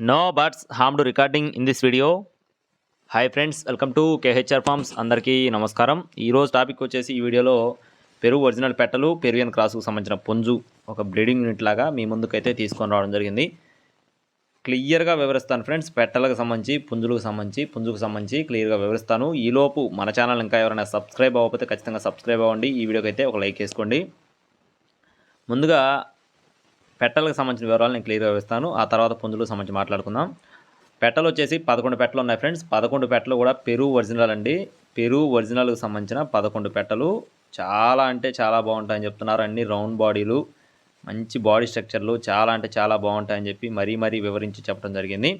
No birds harmed recording in this video hi friends welcome to KHR farms అందరికీ నమస్కారం. ఈరోజు topic వచ్చేసి ఈ వీడియోలో పెరుగు ఒరిజినల్ పెట్టలు పెరుగియన్ క్రాస్కు సంబంధించిన పుంజు ఒక బ్లీడింగ్ యూనిట్ లాగా మీ ముందుకైతే తీసుకొని రావడం జరిగింది. క్లియర్గా వివరిస్తాను ఫ్రెండ్స్ పెట్టలకు సంబంధించి పుంజులకు సంబంధించి పుంజుకు సంబంధించి క్లియర్గా వివరిస్తాను. ఈలోపు మన ఛానల్ ఇంకా ఎవరైనా సబ్స్క్రైబ్ అవ్వకపోతే ఖచ్చితంగా సబ్స్క్రైబ్ అవ్వండి. ఈ వీడియోకి అయితే ఒక లైక్ వేసుకోండి. ముందుగా పెట్టలకు సంబంధించిన వివరాలు నేను క్లియర్గా ఇస్తాను ఆ తర్వాత పుంజులకు సంబంధించి మాట్లాడుకుందాం. పెట్టలు వచ్చేసి పదకొండు పెట్టలు ఉన్నాయి ఫ్రెండ్స్. పదకొండు పెట్టలు కూడా పెరుగు ఒరిజినల్ అండి. పెరుగు ఒరిజినల్కి సంబంధించిన పదకొండు పెట్టలు. చాలా అంటే చాలా బాగుంటాయని చెప్తున్నారు. అన్ని రౌండ్ బాడీలు మంచి బాడీ స్ట్రక్చర్లు చాలా అంటే చాలా బాగుంటాయని చెప్పి మరీ మరీ వివరించి చెప్పడం జరిగింది.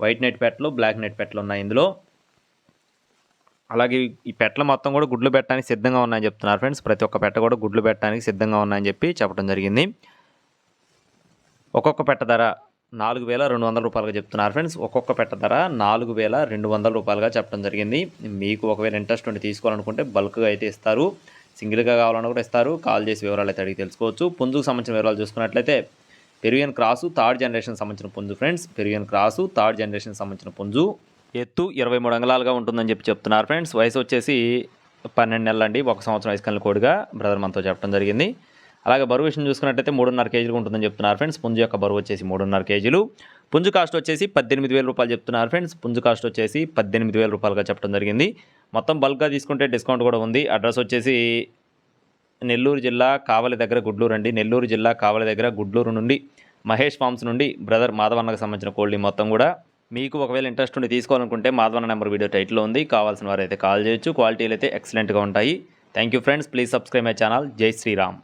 వైట్ నెట్ పెట్టలు బ్లాక్ నెట్ పెట్టలు ఉన్నాయి ఇందులో. అలాగే ఈ పెట్టలు మొత్తం కూడా గుడ్లు పెట్టడానికి సిద్ధంగా ఉన్నాయని చెప్తున్నారు ఫ్రెండ్స్. ప్రతి ఒక్క పెట్ట కూడా గుడ్లు పెట్టడానికి సిద్ధంగా ఉన్నాయని చెప్పి చెప్పడం జరిగింది. ఒక్కొక్క పెట్ట ధర నాలుగు వేల రెండు వందల రూపాయలుగా చెప్తున్నారు ఫ్రెండ్స్. ఒక్కొక్క పెట్ట ధర నాలుగు వేల రెండు వందల రూపాయలుగా చెప్పడం జరిగింది. మీకు ఒకవేళ ఇంట్రెస్ట్ ఉండి తీసుకోవాలనుకుంటే బల్క్గా అయితే ఇస్తారు. సింగిల్గా కావాలని కూడా ఇస్తారు. కాల్ చేసి వివరాలు అయితే అడిగి తెలుసుకోవచ్చు. పుంజుకు సంబంధించిన వివరాలు చూసుకున్నట్లయితే పెరుగియన్ క్రాసు థర్డ్ జనరేషన్ సంబంధించిన పుంజు friends. Peruvian cross third generation సంబంధించిన పుంజు. ఎత్తు ఇరవై మూడు అంగళాలుగా ఉంటుందని చెప్పి చెప్తున్నారు ఫ్రెండ్స్. వయసు వచ్చేసి పన్నెండు నెలలు అండి ఒక సంవత్సరం వయసు కలిగిన కోడిగా బ్రదర్ మనతో చెప్పడం జరిగింది. అలాగే బరువు విషయం చూసుకున్నట్టయితే మూడున్నర కేజీలు ఉంటుందని చెప్తున్నారు ఫ్రెండ్స్. పుంజు యొక్క బరువు వచ్చేసి మూడున్నర కేజీలు. పుంజు కాస్ట్ వచ్చేసి పద్దెనిమిది వేల రూపాయలు చెప్తున్నారు ఫ్రెండ్స్. పుంజు కాస్ట్ వచ్చేసి పద్దెనిమిది వేల రూపాయలుగా చెప్పడం జరిగింది. మొత్తం బల్క్గా తీసుకుంటే డిస్కౌంట్ కూడా ఉంది. అడ్రస్ వచ్చేసి నెల్లూరు జిల్లా కావలి దగ్గర గుడ్లూరు అండి. నెల్లూరు జిల్లా కావలి దగ్గర గుడ్లూరు నుండి మహేష్ ఫార్మ్స్ నుండి బ్రదర్ మాధవన్నకు సంబంధించిన కోళ్ళని మొత్తం కూడా. మీకు ఒకవేళ ఇంట్రెస్ట్ ఉండి తీసుకోవాలనుకుంటే మాధవన్న నెంబర్ వీడియో టైట్లో ఉంది. కావాల్సిన వారైతే కాల్ చేయొచ్చు. క్వాలిటీలు అయితే ఎక్సలెంట్గా ఉంటాయి. Thank you friends. Please subscribe my channel. జై శ్రీరామ్.